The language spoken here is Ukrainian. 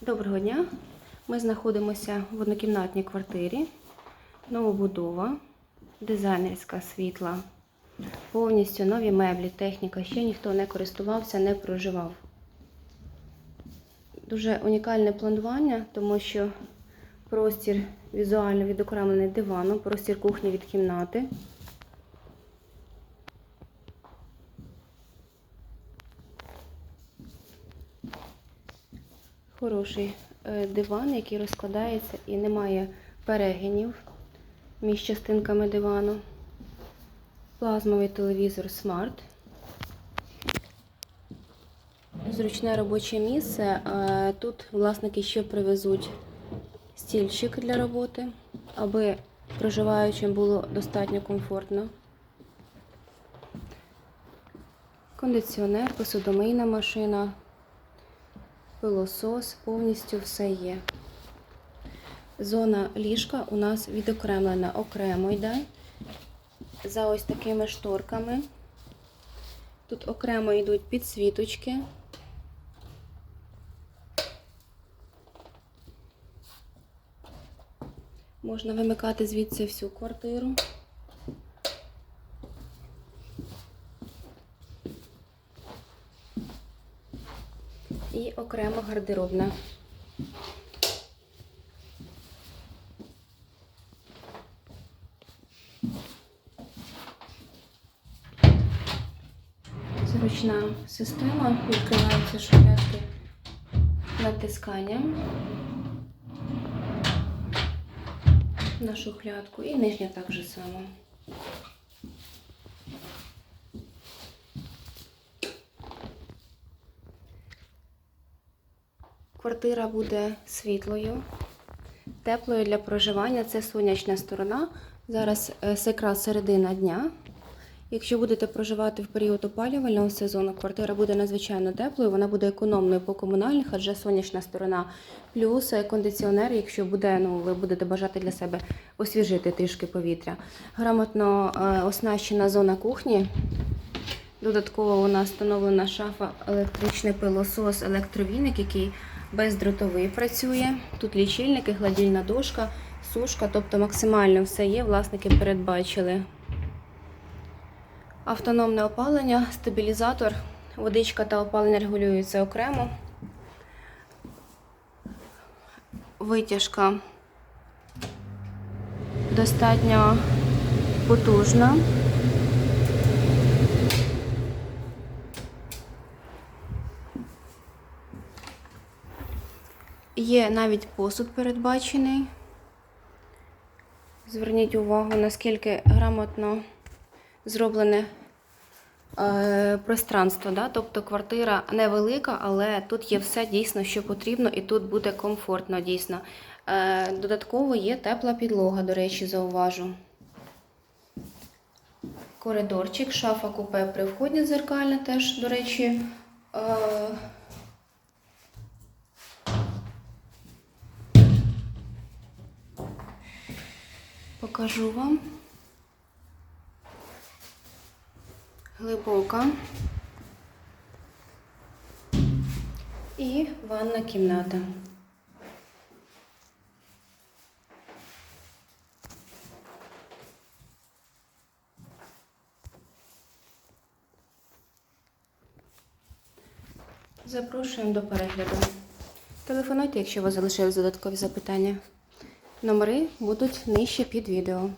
Доброго дня. Ми знаходимося в однокімнатній квартирі. Новобудова, дизайнерська світла, повністю нові меблі, техніка. Ще ніхто не користувався, не проживав. Дуже унікальне планування, тому що простір візуально відокремлений диваном, простір кухні від кімнати. Хороший е, диван, який розкладається і немає перегинів між частинками дивану. Плазмовий телевізор Smart. Зручне робоче місце. Е, Тут власники ще привезуть стільчик для роботи, аби проживаючим було достатньо комфортно. Кондиціонер, посудомийна машина, пилосос, повністю все є. Зона ліжка у нас відокремлена окремо йде за ось такими шторками. Тут окремо йдуть підсвіточки. Можна вимикати звідси всю квартиру. І окремо гардеробна. Зручна система, відкриваються шухлядки натисканням на шухлядку і нижня так же само. Квартира буде світлою, теплою для проживання. Це сонячна сторона. Зараз е, якраз середина дня. Якщо будете проживати в період опалювального сезону, квартира буде надзвичайно теплою, вона буде економною по комунальних, адже сонячна сторона, плюс е, кондиціонер, якщо буде, ну ви будете бажати для себе освіжити трішки повітря. Грамотно е, оснащена зона кухні. Додатково у нас встановлена шафа, електричний пилосос, електровіник, який бездротовий працює. Тут лічильники, гладільна дошка, сушка, тобто максимально все є. Власники передбачили. Автономне опалення, стабілізатор, водичка та опалення регулюються окремо. Витяжка достатньо потужна. Є навіть посуд передбачений. Зверніть увагу, наскільки грамотно зроблене е, пространство. Да? Тобто квартира невелика, але тут є все дійсно, що потрібно, і тут буде комфортно дійсно. Е, додатково є тепла підлога, до речі, зауважу. Коридорчик, шафа купе при вході дзеркальна теж, до речі. Е, покажу вам. глибока і ванна кімната. Запрошуємо до перегляду. Телефонуйте, якщо у вас залишились додаткові запитання. Номери будуть нижче під відео.